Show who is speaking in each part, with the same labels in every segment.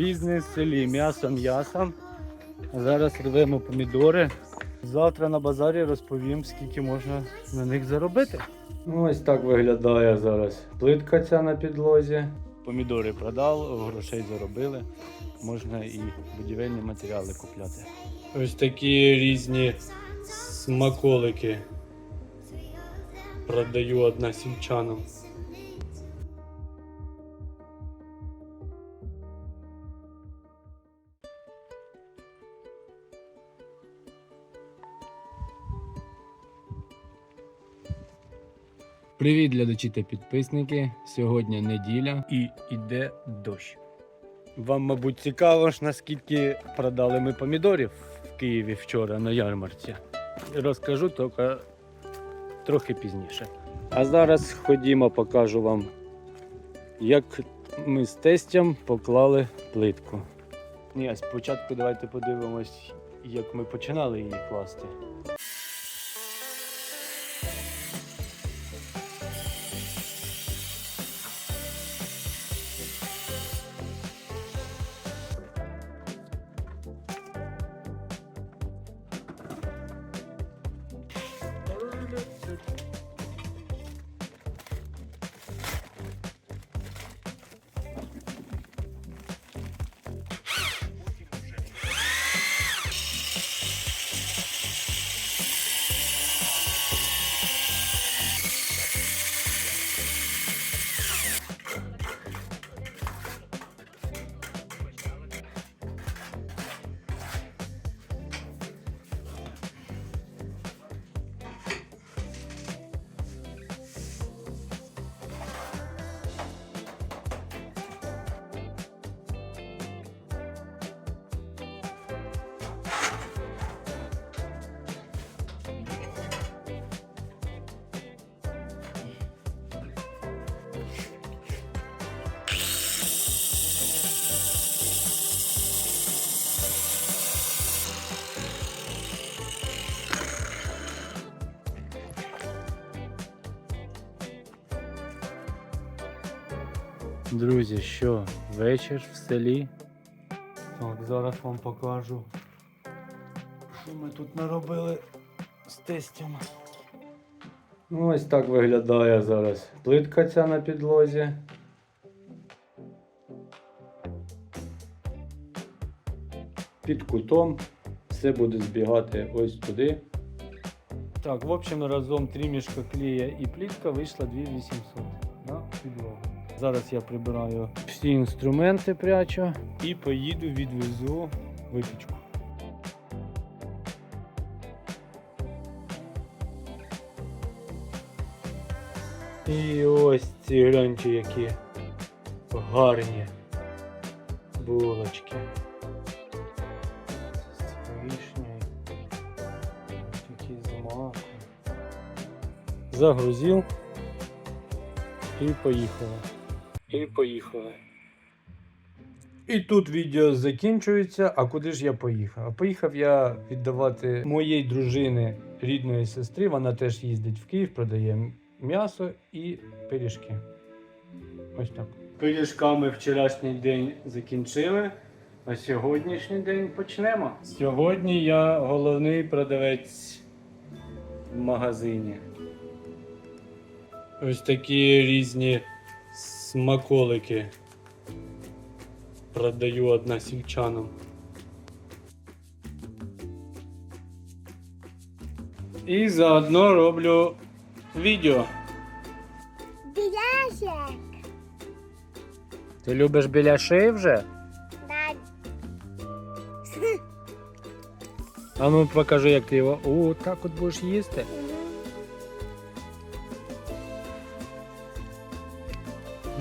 Speaker 1: Бізнес в селі, м'ясо м'ясом. Зараз рвемо помідори. Завтра на базарі розповім, скільки можна на них заробити. Ну, ось так виглядає зараз плитка ця на підлозі. Помідори продав, грошей заробили. Можна і будівельні матеріали купляти. Ось такі різні смаколики. Продаю односельчанам. Привіт, глядачі та підписники. Сьогодні неділя і йде дощ. Вам, мабуть, цікаво ж, наскільки продали ми помідорів в Києві вчора на ярмарці. Розкажу тільки трохи пізніше. А зараз ходімо, покажу вам, як ми з тестем поклали плитку. Ні, а спочатку давайте подивимось, як ми починали її класти. Друзі, що, вечір в селі. Так, зараз вам покажу, що ми тут наробили з тестями. Ну, ось так виглядає зараз плитка ця на підлозі. Під кутом все буде збігати ось туди. Так, в общем, разом три мішка клея і плітка вийшла 2800 на підлогу. Зараз я прибираю всі інструменти прячу і поїду відвезу випічку. І ось ці гляньте, які гарні булочки. Загрузив і поїхали. І поїхали. І тут відео закінчується. А куди ж я поїхав? А поїхав я віддавати моїй дружини рідної сестри. Вона теж їздить в Київ, продає м'ясо і пиріжки. Ось так. Пиріжками вчорашній день закінчили. А сьогоднішній день почнемо. Сьогодні я головний продавець в магазині. Ось такі різні смаколики продаю односельчанам. І заодно роблю відео.
Speaker 2: Біляшек.
Speaker 1: Ти любиш біляши вже?
Speaker 2: Да.
Speaker 1: А ну покажи, як ти його. О, так от будеш їсти.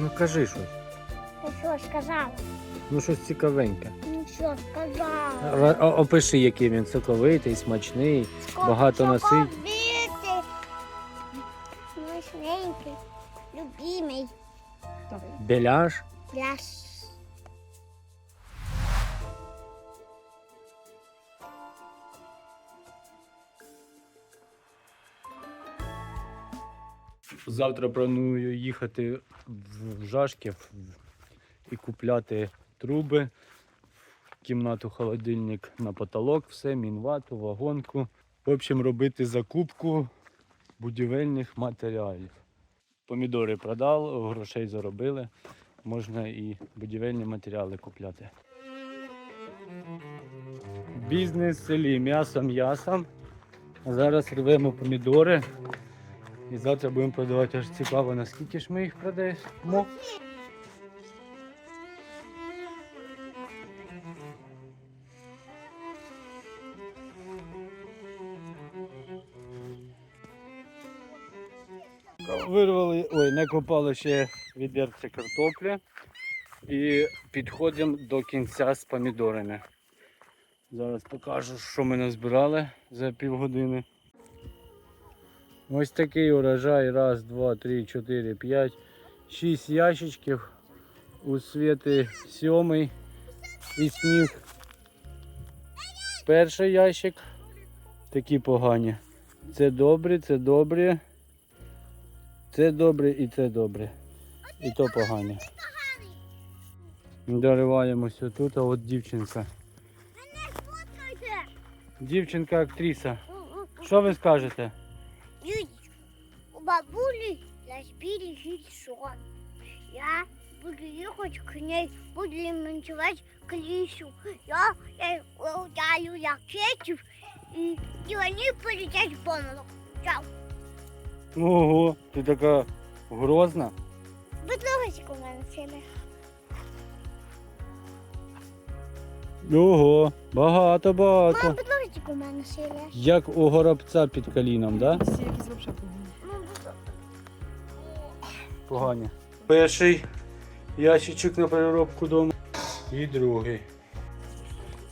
Speaker 1: Ну кажи щось.
Speaker 2: Ти що сказала?
Speaker 1: Ну щось цікавеньке.
Speaker 2: Ну що?
Speaker 1: Ра- о- Опиши, який він соковитий, смачний, багато носить.
Speaker 2: Соковитий. Смачненький. Любимий.
Speaker 1: Біляш.
Speaker 2: Пляж.
Speaker 1: Завтра планую їхати в Жашків і купляти труби, кімнату холодильник на потолок, все, мінвату, вагонку. В общем, робити закупку будівельних матеріалів. Помідори продав, грошей заробили. Можна і будівельні матеріали купляти. Бізнес в селі м'ясо м'ясом. Зараз рвемо помідори. І завтра будемо продавати аж цікаво, наскільки ж ми їх продаємо. Вирвали, ой, не копали ще відерце картоплі і підходимо до кінця з помідорами. Зараз покажу, що ми назбирали за півгодини. Ось такий урожай. Раз, два, три, чотири, п'ять, шість ящичків. У світи сьомий і сніг. Перший ящик. Такі погані. Це добре, це добре. Це добре і це добре. І то погані. Дориваємося тут, а от дівчинка. Дівчинка актриса. Що ви скажете?
Speaker 2: У бабули разбили яйцо. Я буду ехать к ней, буду ремонтировать крышу. Я, я удалю ракетов, и, и они полетят в помогу. Чао.
Speaker 1: Ого, ти така грозна.
Speaker 2: Будь ласка, у мене сили.
Speaker 1: Ого, багато, багато.
Speaker 2: Мам, будь ласка, у мене сили.
Speaker 1: Як у горобця під коліном, да?
Speaker 3: Всі якісь взагалі погані.
Speaker 2: Мам, будь ласка.
Speaker 1: Погані. Перший ящичок на переробку дому. І другий.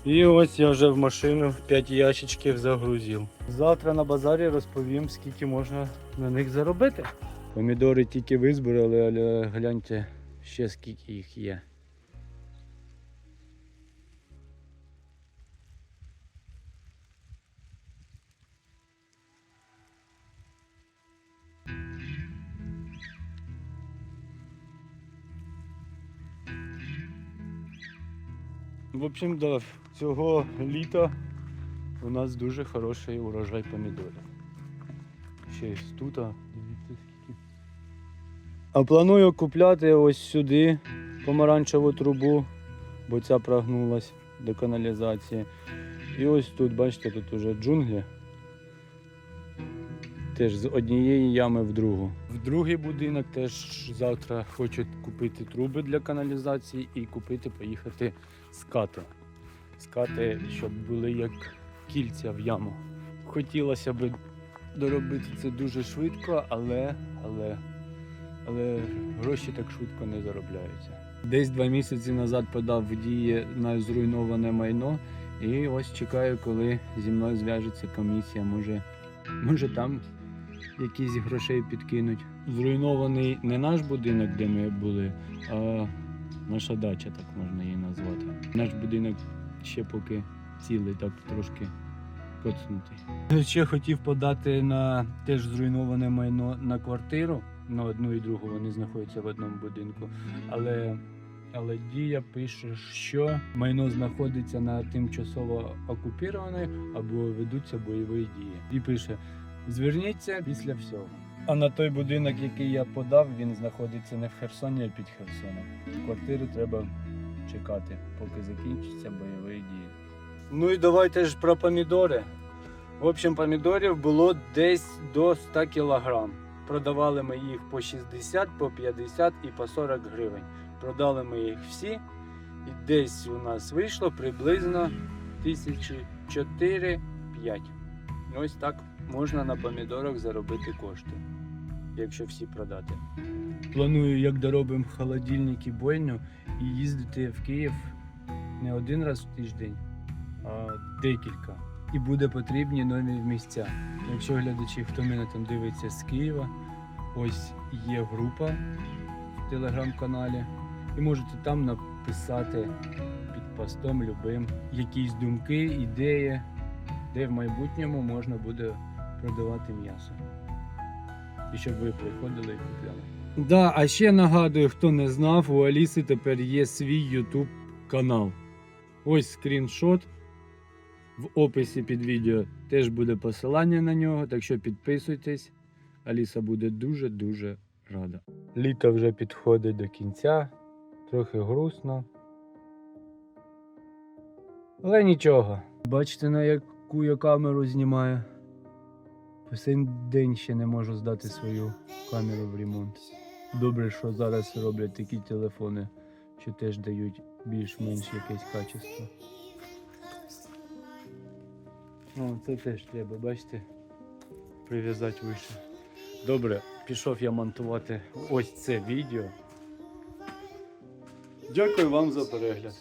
Speaker 1: І ось я вже в машину 5 ящичків загрузив. Завтра на базарі розповім, скільки можна на них заробити. Помідори тільки визбирали, але гляньте ще скільки їх є. В общем, да, цього літа у нас дуже хороший урожай помідорів. Ще й тут, дивіться скільки. А планую купляти ось сюди помаранчеву трубу, бо ця прогнулась до каналізації. І ось тут, бачите, тут уже джунглі. Теж з однієї ями в другу. В другий будинок теж завтра хочу купити труби для каналізації і купити, поїхати скати. Скати, щоб були як кільця в яму. Хотілося б доробити це дуже швидко, але, але, але гроші так швидко не заробляються. Десь два місяці назад подав в дії на зруйноване майно, і ось чекаю, коли зі мною зв'яжеться комісія. Може, може там якісь грошей підкинуть. Зруйнований не наш будинок, де ми були, а наша дача, так можна її назвати. Наш будинок ще поки цілий, так трошки коцнутий. Ще хотів подати на теж зруйноване майно на квартиру. На одну і другу вони знаходяться в одному будинку. Але, але дія пише, що майно знаходиться на тимчасово окупірованій або ведуться бойові дії. І пише: зверніться після всього. А на той будинок, який я подав, він знаходиться не в Херсоні, а під Херсоном. Квартиру треба чекати, поки закінчаться бойові дії. Ну і давайте ж про помідори. В общем, помідорів було десь до 100 кілограм. Продавали ми їх по 60, по 50 і по 40 гривень. Продали ми їх всі. І десь у нас вийшло приблизно тисячі 4-5. Ось так можна на помідорах заробити кошти, якщо всі продати. Планую, як доробимо холодильник і бойню, і їздити в Київ не один раз в тиждень, а декілька. І буде потрібні нові місця. Якщо глядачі, хто мене там дивиться з Києва, ось є група в телеграм-каналі, і можете там написати під постом любим якісь думки, ідеї, де в майбутньому можна буде продавати м'ясо. І щоб ви приходили і купляли. Да, а ще нагадую, хто не знав, у Аліси тепер є свій YouTube канал. Ось скріншот. В описі під відео теж буде посилання на нього, так що підписуйтесь. Аліса буде дуже-дуже рада. Літо вже підходить до кінця, трохи грустно. Але нічого. Бачите, на яку я камеру знімаю. По сей день ще не можу здати свою камеру в ремонт. Добре, що зараз роблять такі телефони, що теж дають більш-менш якесь качество. Ну, це теж треба, бачите, прив'язати вище. Добре, пішов я монтувати ось це відео. Дякую вам за перегляд.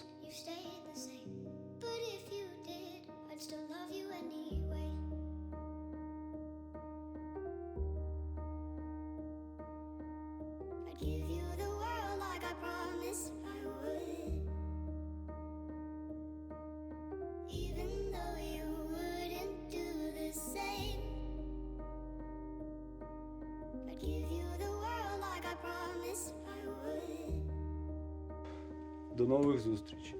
Speaker 1: До нових зустрічей.